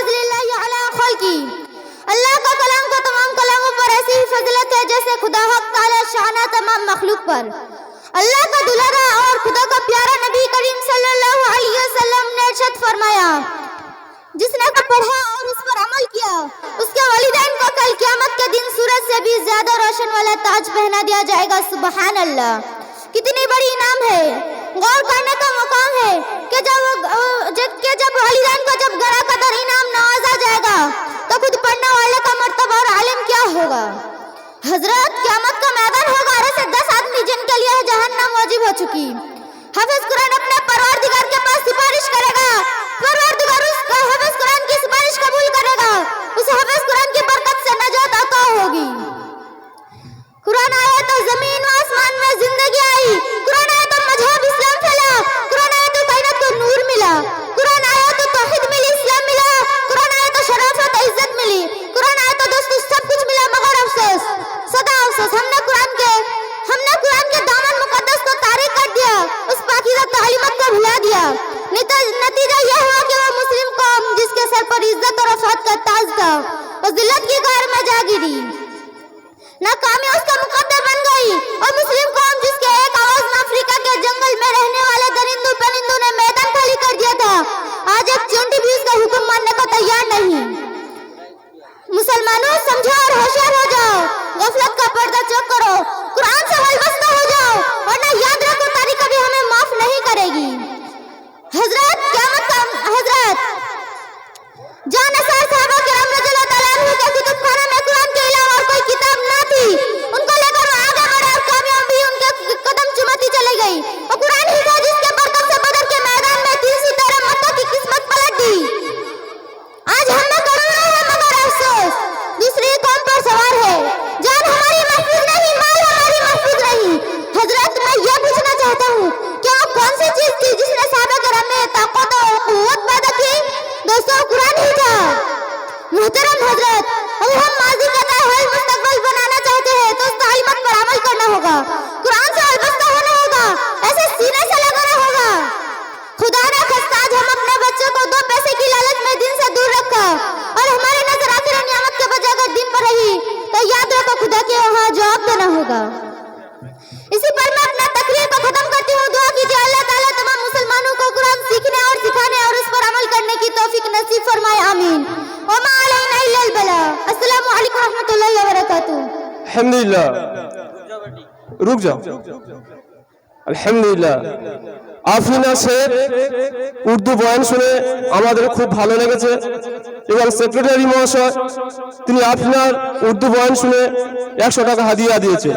فضل اللہ علی خلقی. اللہ کا کلام کا تمام کلاموں پر ایسی ہی فضلت ہے جیسے خدا حق تعالی شانہ تمام مخلوق پر. اللہ کا دلہا اور خدا کا پیارا نبی کریم صلی اللہ علیہ وسلم نے ارشاد فرمایا، جس نے پڑھا اور اس پر عمل کیا، اس کے والدین کو کل قیامت کے دن سورج سے بھی زیادہ روشن والا تاج پہنا دیا جائے گا سبحان اللہ کتنی بڑی انعام ہے۔ غور کرنے کا مقام ہے کہ جب جبکہ جب والدین کو جب حضرت قیامت کا میدان ہوگا اور ایسے دس آدمی جن کے لیے جہنم واجب ہو چکی۔ حفظ قرآن اپنے پروردگار کے پاس سفارش کرے گا۔ پروردگار اس کا حفظ قرآن کی سفارش قبول کرے گا۔ اس حفظ قرآن کی برکت سے نجات عطا ہوگی۔ قرآن آیا تو زمین و آسمان میں زندگی افسوس، ہم نے قرآن کے ہم نے قرآن کے دامن مقدس کو تاریخ کر دیا، اس پاکیزہ تعلیمت کو بھلا دیا۔ نتیجہ یہ ہوا کہ وہ مسلم قوم، جس کے سر پر عزت اور افات کا تاج تھا وہ ذلت کی غار میں جا گری۔ ناکامی اس کا مقدر بن گئی، اور مسلم قوم، جس کے ایک آواز میں افریقہ کے جنگل میں رہنے والے درندوں پرندوں نے میدان خالی کر دیا تھا۔ آج ایک چونٹی بھی اس کا حکم ماننے کو تیار نہیں۔ مسلمانوں سمجھو اور ہوشیار ہو جاؤ۔ کا اگر ہم ماضی کا تحول مستقبل بنانا چاہتے ہیں تو اس تعلیمات پر عمل کرنا ہوگا۔ قرآن سے البستہ ہونا ہوگا۔ ایسے سینے سے لگانا ہوگا۔ خدا نے خستہ آج ہم اپنے بچوں کو دو پیسے کی لالچ میں دن سے دور رکھا۔ اور ہماری نظر آخر نعمت کے بجائے اگر دن پر رہی، تو یاد رکھو خدا کے وہاں جواب دینا ہوگا۔ اسی پر میں শেখ উর্দু শুনে আমাদের খুব ভালো লেগেছে। এবং সেক্রেটারি মহাশয়, তিনি আফিনার উর্দু বয়ান শুনে একশো টাকা হাদিয়া দিয়েছে